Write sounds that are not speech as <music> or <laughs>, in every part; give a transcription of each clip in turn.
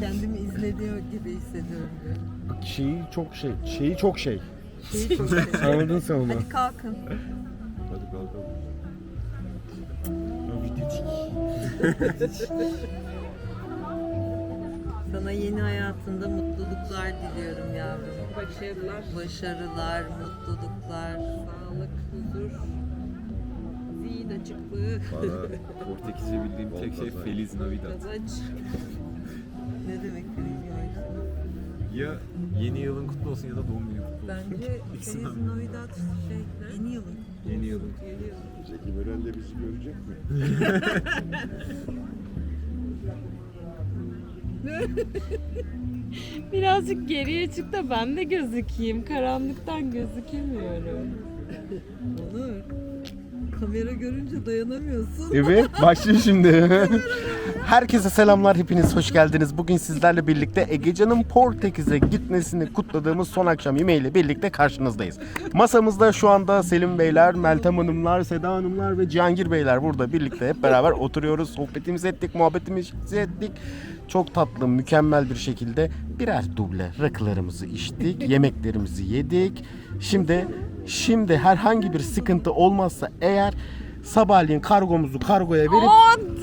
Kendimi izlediğim gibi hissediyorum. diyor. Şeyi çok şey. Şeyi çok şey. Şeyi çok seviyorum. Anladın sen onu. Hadi kalkın. Hadi kalkalım. Sana yeni hayatında mutluluklar diliyorum yavrum. Başarılar, Başarılar, mutluluklar. sağlık, huzur, açıklığı, Bana Portekizce bildiğim tek şey Feliz Navidad. kazanç. <laughs> Ne demek Feliz Ya yeni yılın kutlu olsun ya da doğum günün kutlu olsun. Bence <laughs> Feliz. Navidad şey, yeni yılın. Yeni yılın. Yeni yıl. Zeki Müren de bizi görecek mi? <laughs> Birazcık geriye çık da ben de gözükeyim. Karanlıktan gözükemiyorum. Kamera görünce dayanamıyorsun. Evet, başlıyor şimdi. Herkese selamlar, hepiniz hoş geldiniz. Bugün sizlerle birlikte Egecan'ın Portekiz'e gitmesini kutladığımız son akşam yemeğiyle birlikte karşınızdayız. Masamızda şu anda Selim Beyler, Meltem Hanımlar, Seda Hanımlar ve Cihangir Beyler burada birlikte hep beraber oturuyoruz. Sohbetimizi ettik, muhabbetimizi ettik. Çok tatlı, mükemmel bir şekilde birer duble rakılarımızı içtik, yemeklerimizi yedik. Şimdi şimdi herhangi bir sıkıntı olmazsa eğer sabahleyin kargomuzu kargoya verip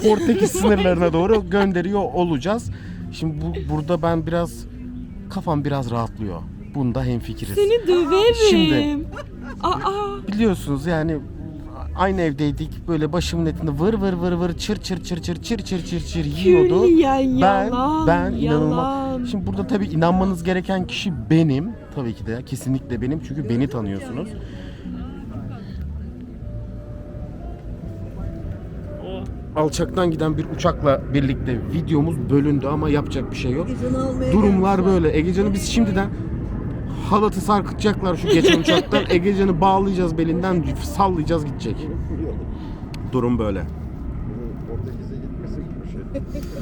Portekiz sınırlarına doğru gönderiyor olacağız. Şimdi bu, burada ben biraz kafam biraz rahatlıyor. Bunda hemfikiriz. Seni döverim. Şimdi- Aa, Biliyorsunuz yani aynı evdeydik. Böyle başımın etinde vır vır vır vır çır çır çır çır çır çır çır çır yiyordu. külliyen Ben yalan. ben inanılmaz. yalan. Şimdi burada tabii inanmanız gereken kişi benim. Tabii ki de kesinlikle benim çünkü beni tanıyorsunuz. Alçaktan giden bir uçakla birlikte videomuz bölündü ama yapacak bir şey yok. Durumlar böyle. Egecan'ı biz şimdiden halatı sarkıtacaklar şu geçen <laughs> uçaktan. Egecan'ı bağlayacağız belinden sallayacağız gidecek. Durum böyle.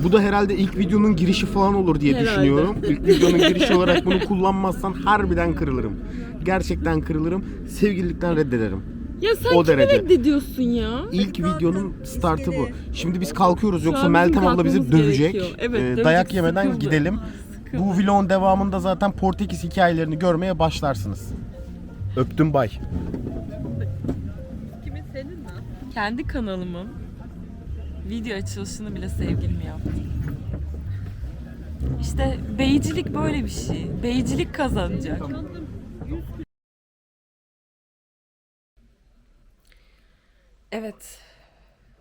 Bu da herhalde ilk videonun girişi falan olur diye Herhalde. düşünüyorum. İlk videonun girişi olarak bunu kullanmazsan harbiden kırılırım. Gerçekten kırılırım. Sevgililikten reddederim. Ya sen o derece. reddediyorsun ya? İlk videonun startı bu. Şimdi biz kalkıyoruz yoksa Meltem abla bizi dövecek. Evet, Ee, dayak yemeden sıkıldı. gidelim. Bu vlogun devamında zaten Portekiz hikayelerini görmeye başlarsınız. Öptüm bay. Kimin senin mi? Kendi kanalımın video açılışını bile sevgilim yaptı. İşte beycilik böyle bir şey. Beycilik kazanacak. Evet.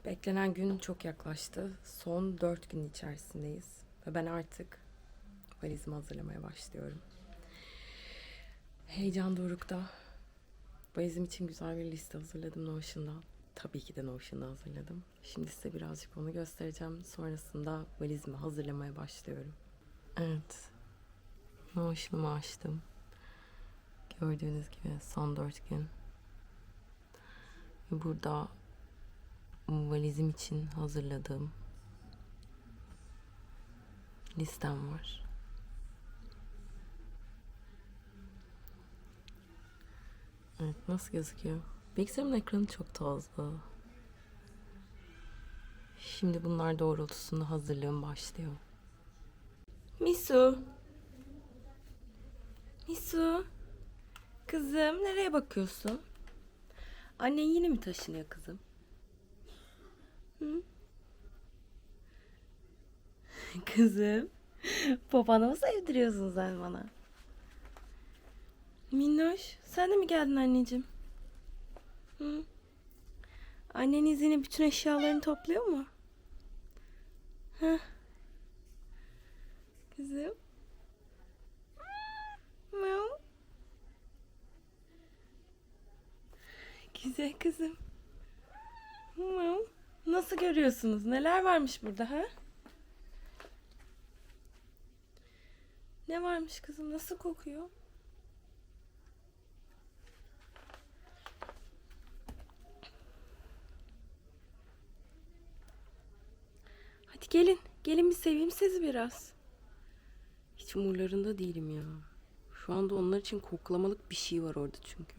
Beklenen gün çok yaklaştı. Son dört gün içerisindeyiz. Ve ben artık valizimi hazırlamaya başlıyorum. Heyecan dorukta. Valizim için güzel bir liste hazırladım Notion'dan. Tabii ki de Notion'da hazırladım. Şimdi size birazcık onu göstereceğim. Sonrasında valizimi hazırlamaya başlıyorum. Evet. Notion'umu açtım. Gördüğünüz gibi son dört gün. Burada valizim için hazırladığım listem var. Evet nasıl gözüküyor? Bilgisayarımın ekranı çok tozlu. Şimdi bunlar doğrultusunda hazırlığım başlıyor. Misu. Misu. Kızım nereye bakıyorsun? Annen yine mi taşınıyor kızım? Hı? <laughs> Kızım. <laughs> Babanı mı sevdiriyorsun sen bana? Minnoş, sen de mi geldin anneciğim? Hı? Anneniz yine bütün eşyalarını topluyor mu? Heh. Kızım. Miau. Güzel kızım. Miau. Nasıl görüyorsunuz? Neler varmış burada ha? Ne varmış kızım? Nasıl kokuyor? Hadi gelin. Gelin bir seveyim sizi biraz. Hiç umurlarında değilim ya. Şu anda onlar için koklamalık bir şey var orada çünkü.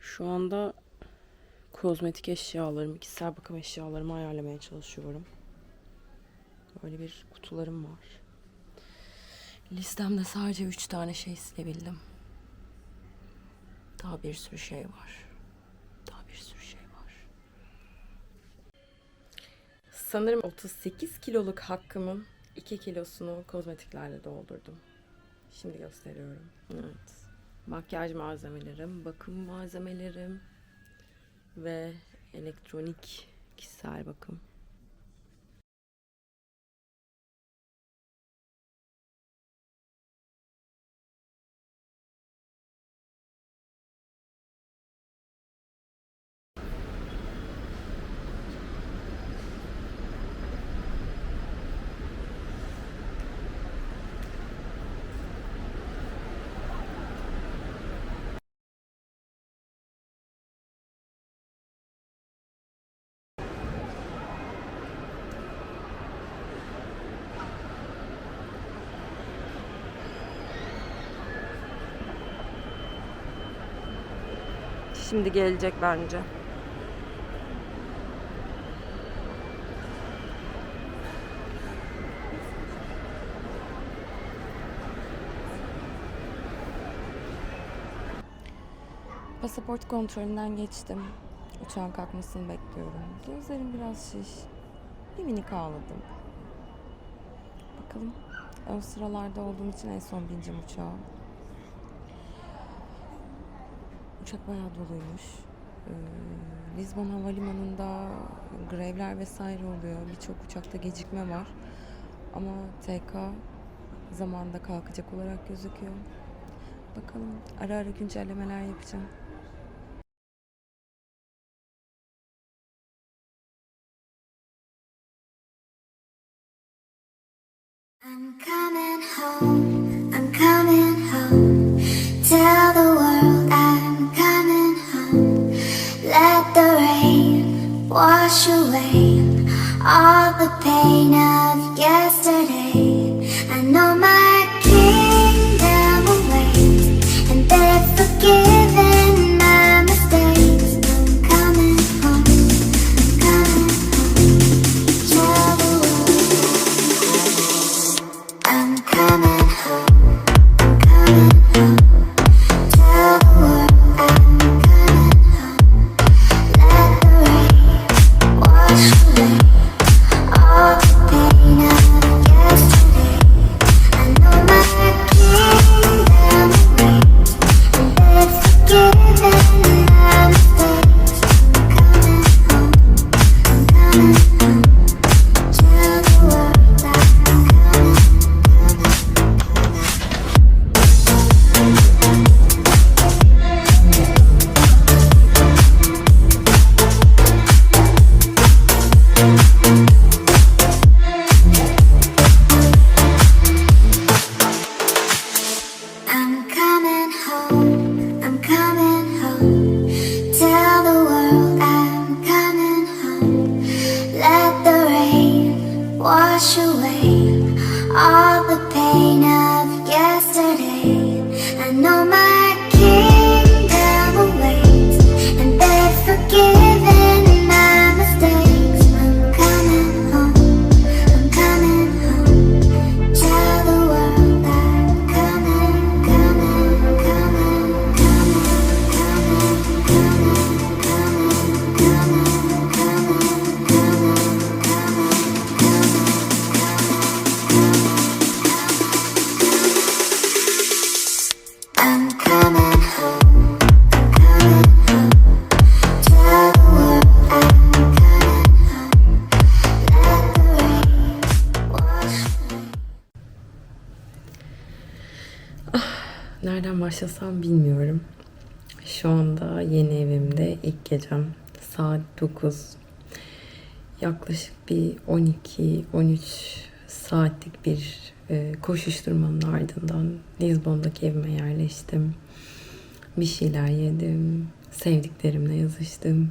Şu anda kozmetik eşyalarımı, kişisel bakım eşyalarımı ayarlamaya çalışıyorum. Böyle bir kutularım var. Listemde sadece üç tane şey silebildim. Daha bir sürü şey var. Daha bir sürü şey var. Sanırım 38 kiloluk hakkımın 2 kilosunu kozmetiklerle doldurdum. Şimdi gösteriyorum. Evet. Makyaj malzemelerim, bakım malzemelerim ve elektronik kişisel bakım. Şimdi gelecek bence. Pasaport kontrolünden geçtim. Uçağın kalkmasını bekliyorum. Gözlerim biraz şiş. Bir minik ağladım. Bakalım. Ön sıralarda olduğum için en son bineceğim uçağa. Uçak bayağı doluymuş. Ee, Lisbon Havalimanı'nda grevler vesaire oluyor. Birçok uçakta gecikme var. Ama TK zamanda kalkacak olarak gözüküyor. Bakalım ara ara güncellemeler yapacağım. I'm coming home, wash away all the pain of yesterday. Bilmiyorum. Şu anda yeni evimde ilk gecem. Saat 9. Yaklaşık bir 12-13 saatlik bir e, koşuşturmanın ardından Lizbon'daki evime yerleştim. Bir şeyler yedim. Sevdiklerimle yazıştım.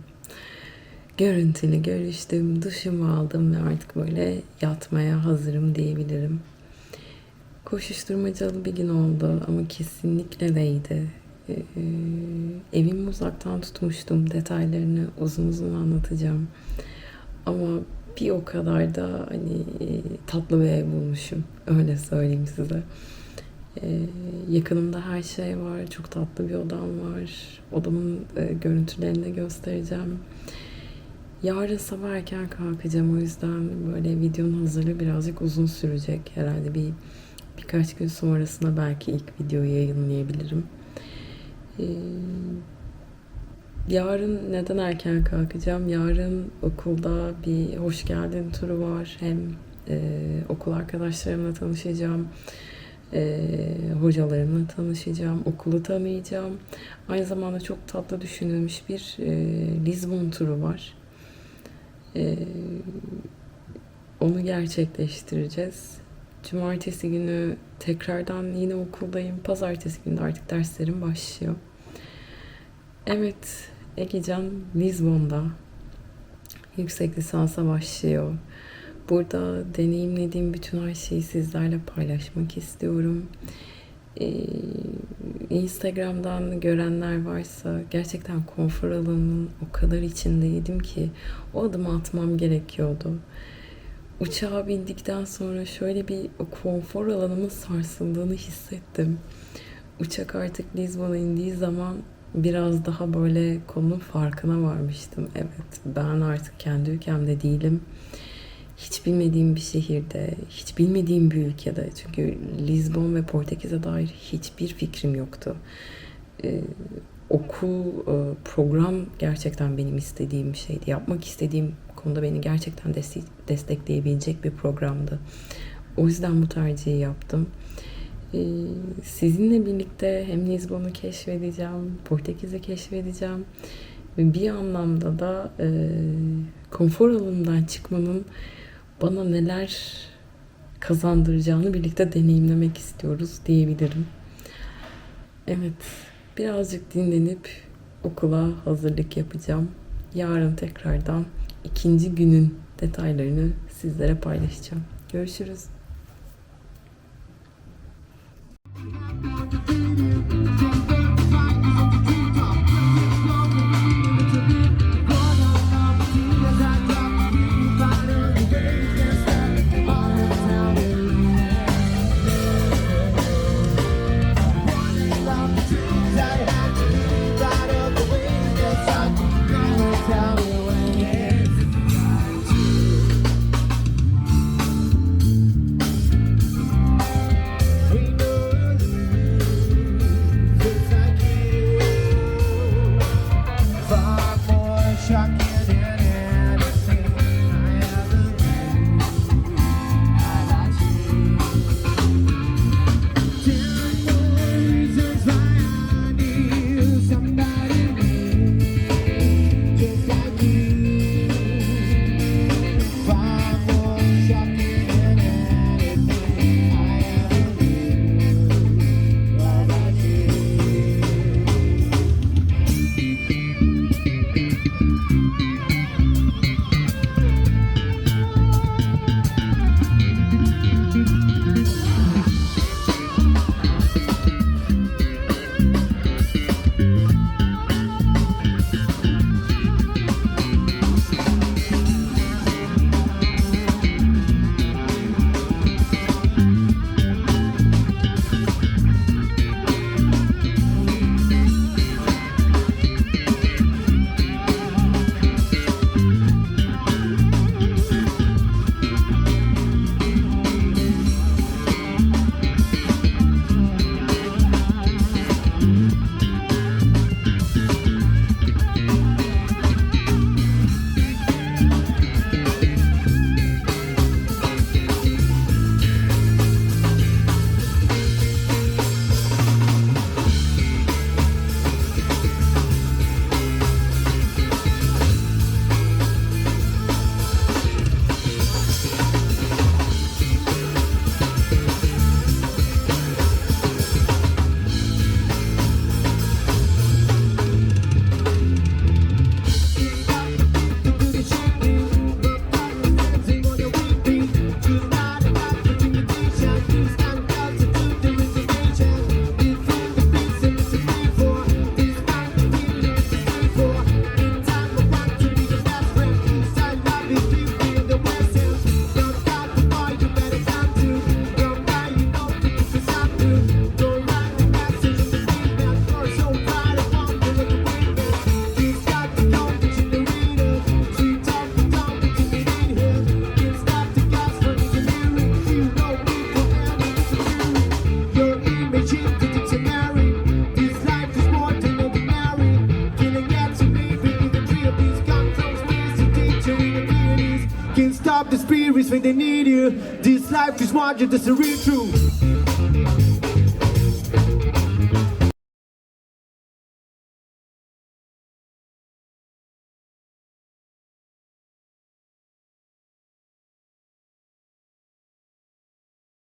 Görüntülü görüştüm. Duşumu aldım ve artık böyle yatmaya hazırım diyebilirim. Koşuşturmacalı bir gün oldu ama kesinlikle değdi. Ee, evimi uzaktan tutmuştum. Detaylarını uzun uzun anlatacağım. Ama bir o kadar da hani e, tatlı bir ev bulmuşum. Öyle söyleyeyim size. Ee, yakınımda her şey var. Çok tatlı bir odam var. Odamın e, görüntülerini de göstereceğim. Yarın sabah erken kalkacağım. O yüzden böyle videonun hazırlığı birazcık uzun sürecek. Herhalde bir birkaç gün sonrasında belki ilk videoyu yayınlayabilirim. Ee, yarın neden erken kalkacağım? Yarın okulda bir hoş geldin turu var. Hem e, okul arkadaşlarımla tanışacağım. e, hocalarımla tanışacağım. Okulu tanıyacağım. Aynı zamanda çok tatlı düşünülmüş bir e, Lisbon turu var. E, onu gerçekleştireceğiz. Cumartesi günü tekrardan yine okuldayım. Pazartesi günü artık derslerim başlıyor. Evet, Egecan Lizbon'da yüksek lisansa başlıyor. Burada deneyimlediğim bütün her şeyi sizlerle paylaşmak istiyorum. Ee, Instagram'dan görenler varsa gerçekten konfor alanının o kadar içindeydim ki o adımı atmam gerekiyordu. Uçağa bindikten sonra şöyle bir konfor alanımın sarsıldığını hissettim. Uçak artık Lizbon'a indiği zaman biraz daha böyle konunun farkına varmıştım. Evet ben artık kendi ülkemde değilim. Hiç bilmediğim bir şehirde, hiç bilmediğim bir ülkede. Çünkü Lizbon ve Portekiz'e dair hiçbir fikrim yoktu. Ee, okul, e, program gerçekten benim istediğim şeydi. Yapmak istediğim konuda beni gerçekten deste- destekleyebilecek bir programdı. O yüzden bu tercihi yaptım. Ee, sizinle birlikte hem Lizbon'u keşfedeceğim, Portekiz'i keşfedeceğim ve bir anlamda da e, konfor alanından çıkmanın bana neler kazandıracağını birlikte deneyimlemek istiyoruz diyebilirim. Evet, birazcık dinlenip okula hazırlık yapacağım. Yarın tekrardan ikinci günün detaylarını sizlere paylaşacağım. Görüşürüz. when they need you. This life is what you just real truth.